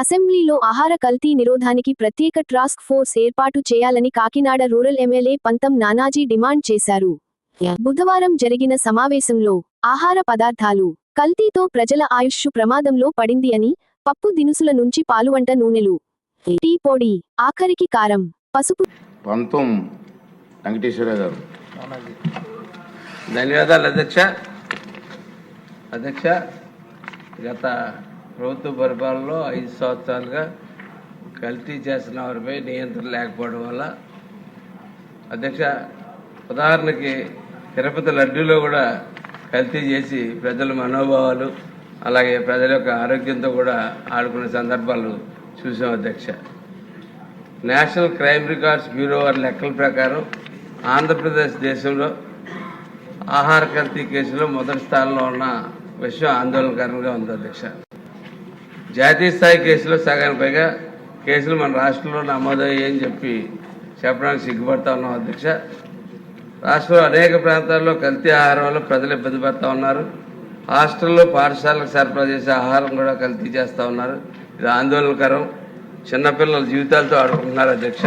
అసెంబ్లీలో ఆహార కల్తీ నిరోధానికి ప్రత్యేక టాస్క్ ఫోర్స్ ఏర్పాటు చేయాలని కాకినాడ రూరల్ ఎమ్మెల్యే పంతం నానాజీ డిమాండ్ చేశారు. బుధవారం జరిగిన సమావేశంలో ఆహార పదార్థాలు కల్తీతో ప్రజల ఆయుష్ ప్రమాదంలో పడింది అని పప్పు దినుసుల నుంచి పాలువంట నూనెలు. టీ పొడి ఆఖరికి కారం పసుపు. పంతం వెంకటేశ్వర గారు. ధన్యవాదాలు అధ్యక్ష. అధ్యక్ష గత ప్రభుత్వ పరిపాలనలో ఐదు సంవత్సరాలుగా కల్తీ చేస్తున్న వారిపై నియంత్రణ లేకపోవడం వల్ల అధ్యక్ష ఉదాహరణకి తిరుపతి లడ్డూలో కూడా కల్తీ చేసి ప్రజల మనోభావాలు అలాగే ప్రజల యొక్క ఆరోగ్యంతో కూడా ఆడుకునే సందర్భాలు చూసాం అధ్యక్ష. నేషనల్ క్రైమ్ రికార్డ్స్ బ్యూరో వారి లెక్కల ప్రకారం ఆంధ్రప్రదేశ్ దేశంలో ఆహార కల్తీ కేసులో మొదటి స్థానంలో ఉన్న విషయం ఆందోళనకరంగా ఉంది అధ్యక్ష. జాతీయ స్థాయి కేసులో సగానికి పైగా కేసులు మన రాష్ట్రంలో నమోదయ్యాయని చెప్పి చెప్పడానికి సిగ్గుపడతా ఉన్నాం అధ్యక్ష. రాష్ట్రంలో అనేక ప్రాంతాల్లో కల్తీ ఆహారం వల్ల ప్రజలు ఇబ్బంది పడుతూ ఉన్నారు. హాస్టల్లో పాఠశాలకు సరఫరా చేసే ఆహారం కూడా కల్తీ చేస్తూ ఉన్నారు. ఇది ఆందోళనకరం. చిన్నపిల్లల జీవితాలతో ఆడుకుంటున్నారు అధ్యక్ష.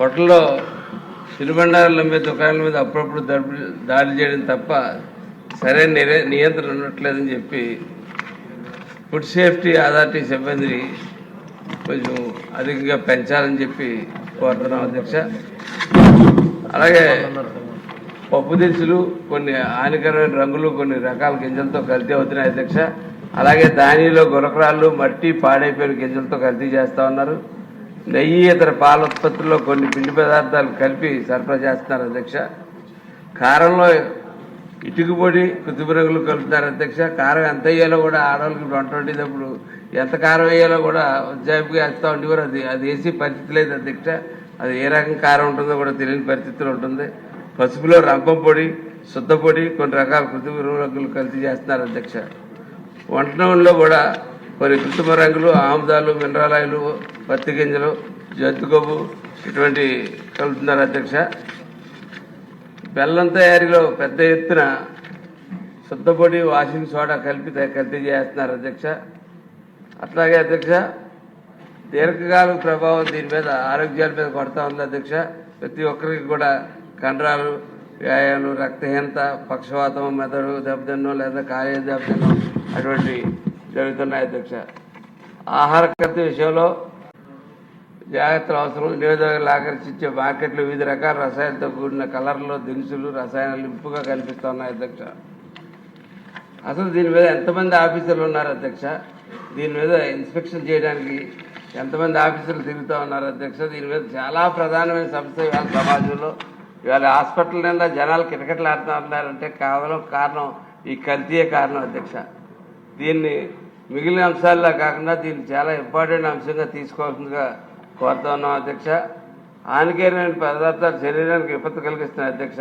హోటల్లో తినుబండారాలు అమ్మే దుకాణాల మీద అప్పుడప్పుడు దాడి చేయడం తప్ప సరైన నిరే- నియంత్రణ ఉండట్లేదని చెప్పి ఫుడ్ సేఫ్టీ అథారిటీ సిబ్బందిని కొంచెం అధికంగా పెంచాలని చెప్పి కోరుతున్నాం అధ్యక్ష. అలాగే పప్పు దినుసులు కొన్ని హానికరమైన రంగులు కొన్ని రకాల గింజలతో కల్తీ అవుతున్నాయి అధ్యక్ష. అలాగే దానిలో గురకరాళ్ళు మట్టి పాడైపోయిన గింజలతో కల్తీ చేస్తూ ఉన్నారు. నెయ్యి ఇతర పాల ఉత్పత్తుల్లో కొన్ని పిండి పదార్థాలు కలిపి సరఫరా చేస్తున్నారు అధ్యక్ష. కారంలో ఇటుక పొడి రంగులు కలుపుతారు అధ్యక్ష. కారం ఎంత వేయాలో కూడా ఆడవాళ్ళకి వంట వండేటప్పుడు ఎంత కారం వేయాలో కూడా ఉజ్జాయింపుగా వేస్తూ ఉండేవారు. అది అది వేసి పరిస్థితి లేదు అధ్యక్ష. అది ఏ రకం కారం ఉంటుందో కూడా తెలియని పరిస్థితిలో ఉంటుంది. పసుపులో రంపం పొడి శుద్ధ పొడి కొన్ని రకాల కృత్రిమ రంగులు కలిసి చేస్తున్నారు అధ్యక్ష. వంట నూనెలో కూడా కొన్ని కృత్రిమ రంగులు ఆముదాలు మినరల్ పత్తి గింజలు జంతుకొవ్వు ఇటువంటి కలుపుతున్నారు అధ్యక్ష. బెల్లం తయారీలో పెద్ద ఎత్తున శుద్ధపొడి వాషింగ్ సోడా కలిపి కల్తీ చేస్తున్నారు అధ్యక్ష. అట్లాగే అధ్యక్ష దీర్ఘకాల ప్రభావం దీని మీద ఆరోగ్యాల మీద పడతా ఉంది అధ్యక్ష. ప్రతి ఒక్కరికి కూడా కండరాలు వ్యాయాలు రక్తహీనత పక్షవాతం మెదడు దెబ్బతిన్నో లేదా కాయ దెబ్బతిన్నో అటువంటి జరుగుతున్నాయి అధ్యక్ష. ఆహార కల్తీ విషయంలో జాగ్రత్తలు అవసరం. లేదా ఆకర్షించే మార్కెట్లో వివిధ రకాల రసాయనాలతో కూడిన కలర్లు దినుసులు రసాయనాలు ఇంపుగా కనిపిస్తూ ఉన్నాయి అధ్యక్ష. అసలు దీని మీద ఎంతమంది ఆఫీసర్లు ఉన్నారు అధ్యక్ష? దీని మీద ఇన్స్పెక్షన్ చేయడానికి ఎంతమంది ఆఫీసర్లు తిరుగుతూ ఉన్నారు అధ్యక్ష? దీని మీద చాలా ప్రధానమైన సమస్య ఇవాళ సమాజంలో. ఇవాళ హాస్పిటల్ నిండా జనాలు కిటకిటలు ఆడుతూ ఉన్నారంటే కేవలం కారణం ఈ కల్తీయే కారణం అధ్యక్ష. దీన్ని మిగిలిన అంశాల్లో కాకుండా దీన్ని చాలా ఇంపార్టెంట్ అంశంగా తీసుకోవాల్సిందిగా కోరుతా ఉన్నాం అధ్యక్ష. హానికరమైన పదార్థాలు శరీరానికి విపత్తు కలిగిస్తున్నాయి అధ్యక్ష.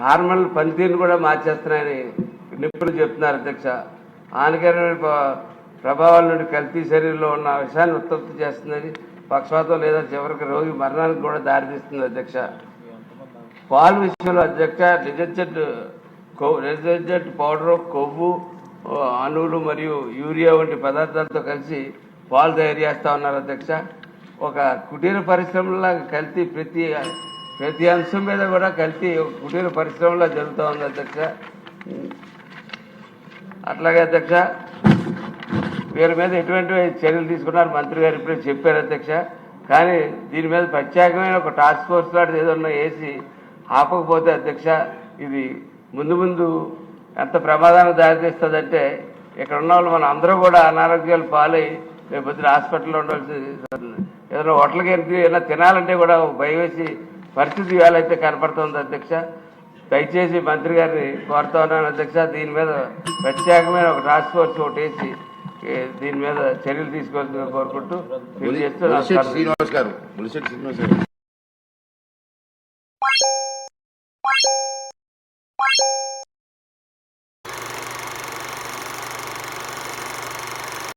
హార్మోన్ల పనితీరుని కూడా మార్చేస్తున్నాయని నిపుణులు చెప్తున్నారు అధ్యక్ష. హానికరమైన ప్రభావాల నుండి కల్తీ శరీరంలో ఉన్న విషయాన్ని ఉత్పత్తి చేస్తుందని పక్షపాతం లేదా చివరికి రోగి మరణానికి కూడా దారితీస్తుంది అధ్యక్ష. పాలు విషయంలో అధ్యక్ష డిజర్జెంట్ కొవ్వు డిటర్జెంట్ పౌడర్ కొవ్వు అణువులు మరియు యూరియా వంటి పదార్థాలతో కలిసి పాలు తయారు చేస్తా ఉన్నారు అధ్యక్ష. ఒక కుటీర పరిశ్రమలా కల్తీ ప్రతి ప్రతి అంశం మీద కూడా కల్తీ కుటీర పరిశ్రమలా జరుగుతూ ఉంది అధ్యక్ష. అట్లాగే అధ్యక్ష వీరి మీద ఎటువంటి చర్యలు తీసుకున్నారు మంత్రి గారు ఇప్పుడే చెప్పారు అధ్యక్ష. కానీ దీని మీద ప్రత్యేకమైన ఒక టాస్క్ ఫోర్స్ లాంటిది ఏదన్నా వేసి ఆపకపోతే అధ్యక్ష ఇది ముందు ముందు ఎంత ప్రమాదానికి దారితీస్తుందంటే ఇక్కడ ఉన్న వాళ్ళు మన అందరూ కూడా అనారోగ్యాలు పాలై రేపు హాస్పిటల్లో ఉండవలసి ఏదైనా హోటల్కి వెళ్తే ఏదైనా తినాలంటే కూడా భయం వేసి పరిస్థితి వేలైతే కనపడుతుంది అధ్యక్ష. దయచేసి మంత్రి గారిని కోరుతా ఉన్నాను అధ్యక్ష. దీని మీద ప్రత్యేకమైన ఒక టాస్క్ ఫోర్స్ ఒకటి వేసి దీని మీద చర్యలు తీసుకోవాల్సిందిగా కోరుకుంటూ శ్రీనివాస్ గారు శ్రీనివాస్ గారు.